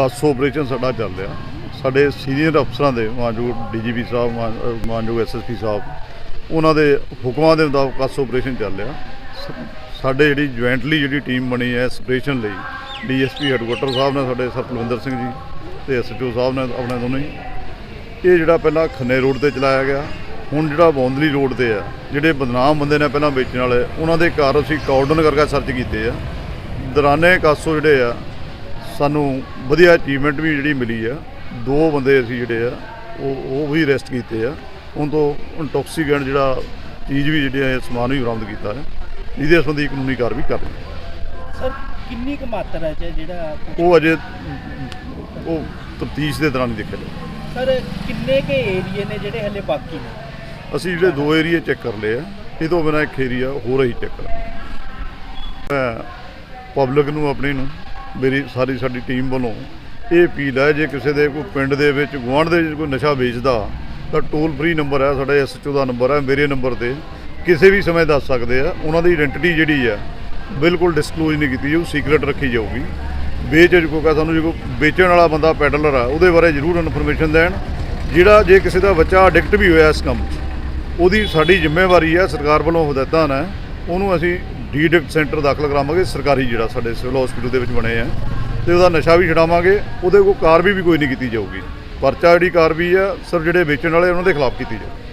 CASO operation ਸਾਡਾ ਚੱਲ ਰਿਹਾ। ਸਾਡੇ ਸੀਨੀਅਰ ਅਫਸਰਾਂ ਦੇ, ਮਾਨਯੋਗ ਡੀਜੀਪੀ ਸਾਹਿਬ, ਮਾਨ- ਅਹ ਮਾਨਯੋਗ ਐਸਐਸਪੀ ਸਾਹਿਬ, ਉਹਨਾਂ ਦੇ ਹੁਕਮਾਂ ਦੇ ਮੁਤਾਬਕ ਕਾਸੋ ਆਪਰੇਸ਼ਨ ਚੱਲ ਰਿਹਾ। ਸ- ਸਾਡੇ ਜਿਹੜੀ ਜੁਆਇੰਟਲੀ ਜਿਹੜੀ ਟੀਮ ਬਣੀ ਹੈ ਇਸ ਆਪਰੇਸ਼ਨ ਲਈ ਡੀਐਸਪੀ ਹੈਡਕੁਆਟਰ ਸਾਹਿਬ ਨੇ ਸਾਡੇ ਸਰ ਸਿੰਘ ਜੀ ਤੇ ਐਸਐਚਓ ਸਾਹਿਬ ਨੇ ਆਪਣੇ ਦੋਨੋਂ ਹੀ। ਇਹ ਜਿਹੜਾ ਪਹਿਲਾਂ ਖੰਨੇ ਰੋਡ ਤੇ ਚਲਾਇਆ ਗਿਆ, ਹੁਣ ਜਿਹੜਾ ਬੌਂਦਲੀ ਰੋਡ ਤੇ ਆ, ਜਿਹੜੇ ਬਦਨਾਮ ਬੰਦੇ ਨੇ ਪਹਿਲਾਂ ਵੇਚਣ ਵਾਲੇ, ਉਹਨਾਂ ਦੇ ਘਰ ਅਸੀਂ ਕਾਰਡਨ ਕਰਕੇ ਸਰਚ ਕੀਤੇ ਆ। ਦਰਾਨੇ ਕਾਸੋ ਜਿਹੜੇ ਆ ਸਾਨੂੰ ਵਧੀਆ ਅਚੀਵਮੈਂਟ ਵੀ ਜਿਹੜੀ ਮਿਲੀ ਆ ਦੋ ਬੰਦੇ ਅਸੀਂ ਜਿਹੜੇ ਆ ਉਹ ਉਹ ਵੀ ਅਰੈਸਟ ਕੀਤੇ ਆ। ਉਹਨਾਂ ਤੋਂ ਇੰਟੌਕਸੀਕੈਂਟ ਜਿਹੜਾ ਚੀਜ਼ ਵੀ ਜਿਹੜੀ ਹੈ ਸਮਾਨ ਵੀ ਬਰਾਮਦ ਕੀਤਾ ਹੈ। ਇਹਦੇ ਸੰਬੰਧੀ ਕਾਨੂੰਨੀ ਕਾਰਵਾਈ ਕਰ ਰਹੇ ਹਾਂ। ਸਰ ਕਿੰਨੀ ਕੁ ਮਾਤਰਾ 'ਚ ਹੈ ਜਿਹੜਾ ਉਹ ਅਜੇ ਉਹ ਤਫਤੀਸ਼ ਦੇ ਦੌਰਾਨ ਹੀ ਦੇਖਿਆ ਜਾਊਗਾ ਸਰ ਕਿੰਨੇ ਕੇ ਏਰੀਏ ਨੇ ਜਿਹੜੇ ਹਲੇ ਬਾਕੀ ਨੇ? ਅਸੀਂ ਜਿਹੜੇ ਦੋ ਏਰੀਏ ਚੈੱਕ ਕਰ ਲਏ ਆ ਇਹ ਤੋਂ ਬਿਨਾਂ ਇੱਕ ਏਰੀਆ ਹੋਰ ਹੀ ਚੈੱਕ ਕਰਾਂਗੇ। ਮੈਂ ਪਬਲਿਕ ਨੂੰ ਆਪਣੀ ਨੂੰ ਮੇਰੀ ਸਾਰੀ ਸਾਡੀ ਟੀਮ ਵੱਲੋਂ ਇਹ ਅਪੀਲ ਹੈ, ਜੇ ਕਿਸੇ ਦੇ ਕੋਈ ਪਿੰਡ ਦੇ ਵਿੱਚ, ਗੁਆਂਢ ਦੇ ਵਿੱਚ ਕੋਈ ਨਸ਼ਾ ਵੇਚਦਾ, ਤਾਂ ਟੋਲ ਫ੍ਰੀ ਨੰਬਰ ਹੈ, ਸਾਡੇ ਐਸਐਚਓ ਦਾ ਨੰਬਰ ਹੈ, ਮੇਰੇ ਨੰਬਰ ਤੇ ਕਿਸੇ ਵੀ ਸਮੇਂ ਦੱਸ ਸਕਦੇ ਆ। ਉਹਨਾਂ ਦੀ ਆਇਡੈਂਟੀਟੀ ਜਿਹੜੀ ਆ, ਬਿਲਕੁਲ ਡਿਸਕਲੋਜ਼ ਨਹੀਂ ਕੀਤੀ ਜਾਊ ਸੀਕ੍ਰੀਟ ਰੱਖੀ ਜਾਊਗੀ। ਵੇਚ ਕੋਈ ਸਾਨੂੰ ਜੇ ਕੋਈ ਵੇਚਣ ਵਾਲਾ ਬੰਦਾ ਪੈਡਲਰ ਆ, ਉਹਦੇ ਬਾਰੇ ਜ਼ਰੂਰ ਇਨਫੋਰਮੇਸ਼ਨ ਦੇਣ। ਜਿਹੜਾ ਜੇ ਕਿਸੇ ਦਾ ਬੱਚਾ ਐਡਿਕਟ ਵੀ ਹੋਇਆ ਇਸ ਕੰਮ 'ਚ, ਉਹਦੀ ਸਾਡੀ ਜ਼ਿੰਮੇਵਾਰੀ ਹੈ, ਸਰਕਾਰ ਵੱਲੋਂ ਹਦਾਇਤਾਂ ਨੇ, ਉਹਨੂੰ ਅਸੀਂ ਡੀਡਿਕਟ ਸੈਂਟਰ ਦਾਖਲ ਕਰਾਵਾਂਗੇ, ਸਰਕਾਰੀ ਜਿਹੜਾ ਸਾਡੇ ਸਿਵਲ ਹਸਪੀਟਲ ਦੇ ਵਿੱਚ ਬਣੇ ਆ। ਤੇ ਉਹਦਾ ਨਸ਼ਾ ਵੀ ਛਡਾਵਾਂਗੇ, ਉਹਦੇ ਕੋਲ ਕਾਰਵਾਈ ਵੀ ਕੋਈ ਨਹੀਂ ਕੀਤੀ ਜਾਊਗੀ। ਪਰਚਾ ਜਿਹੜੀ ਕਾਰਵਾਈ ਆ ਸਿਰਫ ਜਿਹੜੇ ਵੇਚਣ ਵਾਲੇ ਉਹਨਾਂ ਦੇ ਖਿਲਾਫ ਕੀਤੀ ਜਾਊਗੀ।